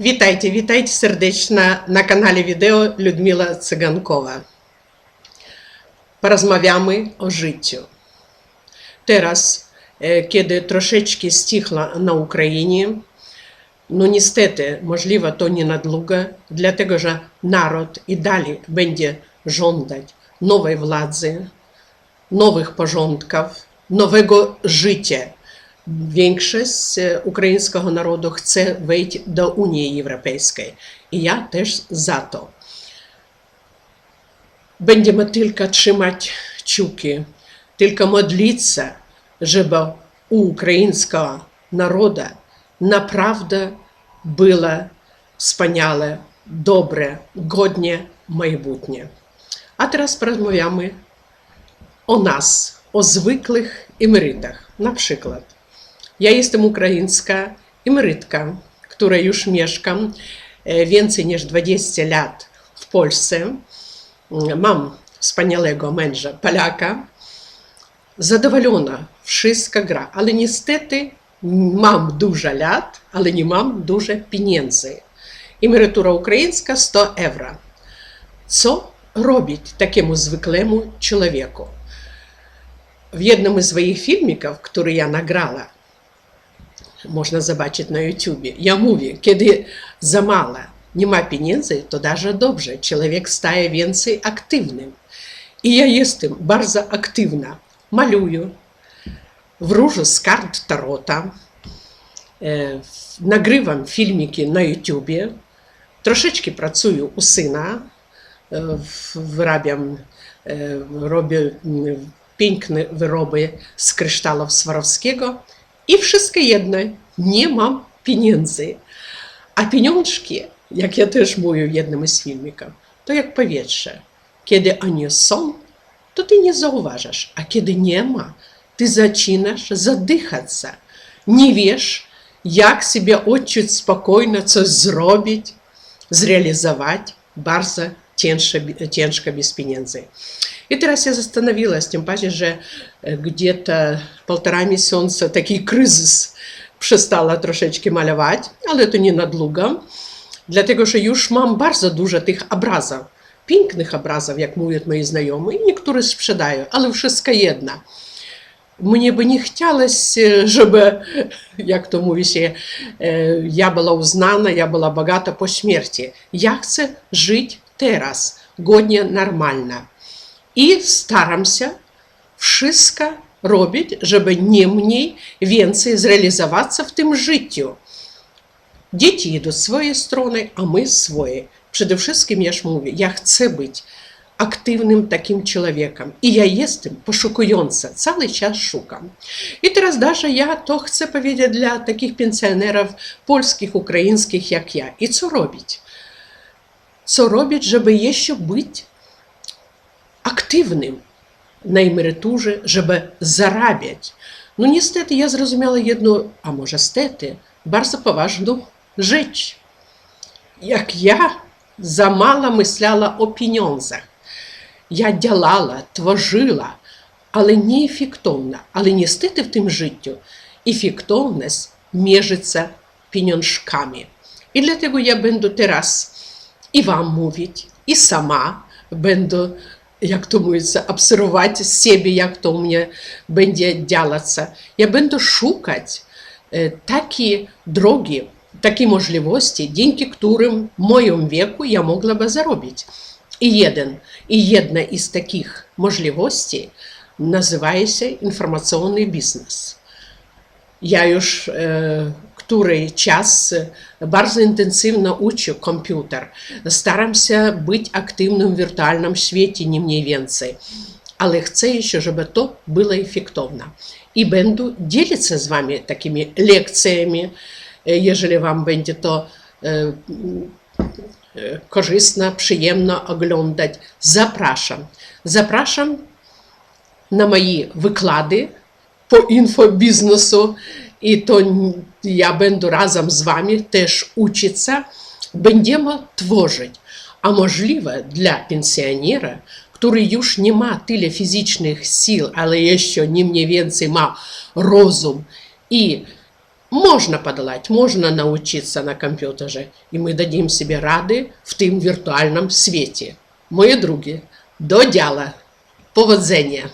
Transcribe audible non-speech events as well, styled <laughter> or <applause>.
Witajcie, witajcie serdecznie na kanale wideo Людмила Cygankowa. Porozmawiamy o życiu. Teraz, kiedy troszeczkę stichla na Ukrainie, no niestety, możliwe to nie na długo, dlatego że naród i dalej będzie żądać nowej władzy, nowych porządków, nowego życia Większość ukraińskiego narodu chce wejść do Unii Europejskiej i ja też za to. Będziemy tylko trzymać kciuki, tylko modlić się, żeby u ukraińskiego narodu naprawdę było wspaniale, dobre, godnie майбутнє. А зараз порозмовляємо о нас, о звиклих імритах, наприклад. Я jestem украинская эмигрантка, которая już mieszkam więcej niż 20 lat w Polsce. Mam wspaniałego męża Polaka. Zadowolona wszystko gra, ale niestety mam dużo lat, ale nie mam dużo pieniędzy. Emerytura ukraińska 100 euro. Co robić takiemu zwykłemu człowieku? W jednym z swoich filmików, który ja nagrała, można zobaczyć na YouTube. Ja mówię, kiedy za mało nie ma pieniędzy, to даже dobrze. Człowiek staje więcej aktywny. I ja jestem bardzo aktywna. Maluję, wróżę z kart tarota, nagrywam filmiki na YouTube, troszeczkę pracuję u syna, wyrabiam, robię piękne wyroby z kryształów Swarowskiego. И всескоєдно не мам пінензи. А піньоншки, як я теж мою в єдному із фільміків, то як повітря. Кеди ані сон, то ти не зауважиш, а кеди нема, ти зачинаєш задихатися, не віш, як себе отчуть спокійно це зробити, зреалізувати, барза тяжко без пінензи. И teraz я остановилась, тем паче że э, где-то полтора місяця такий кризис przestała трошечки малювати, але то ненадолго, dlatego że już mam bardzo dużo tych obrazów, pięknych obrazów, jak mówią moi znajomi, i niektóre sprzedają, ale wszystko jedno. Мне бы не хотелось, э, чтобы, <laughs> як то мовіше, э, я була узнана, я була багата по смерті. Я хочу жити зараз, годні, нормально и стараемся wszystko робить, чтобы не мniej więcej зреалізуватися в тим життю. Діти йдуть своєї сторони, а ми свої. Предовшим я ж мовлю, я хочу бути активним таким чоловіком. І я єстим, пошукуємся, цілий час шукам. І зараз даже я то хочу повідати для таких пенсіонерів польських, українських, як я. І це робить? Що робить, щоб ще бути активnym na emeryturze, żeby zarabiać. No niestety я зрозуміла jedną, а може, stety, bardzo поважну rzecz. Як я za mało myślała o pieniądzach. Я ділала, творила, але не ефективно, але не стити в тим життю. Ефективність межиться піньоншками. І для того я буду зараз і вам мовити, і сама буду як то говорится, обсервовать себе, як то у меня будет делаться. Я буду шукать э, такие дороги, такие можливости, деньги, которым в моем веку я могла бы заробить. І один, і одна із таких можливостей називається інформаційний бізнес. Я ж е, э, который час bardzo интенсивно учу компьютер. Стараемся быть активным в виртуальном свете, не мне венцы. Але хочу ще, щоб то було ефективно. І буду ділитися з вами такими лекціями, якщо э, вам буде то е, е, корисно, приємно оглядати. Запрашам. на мої виклади по інфобізнесу. і то я буду разом з вами теж учиться, будемо творить, А можливо, для пенсіонера, який вже не ма тиле фізичних сил, але ще не мені венці має розум і можно подолать, можно научиться на компьютере, и мы дадим себе рады в тем виртуальном свете. Мои други, до дела, поводзения!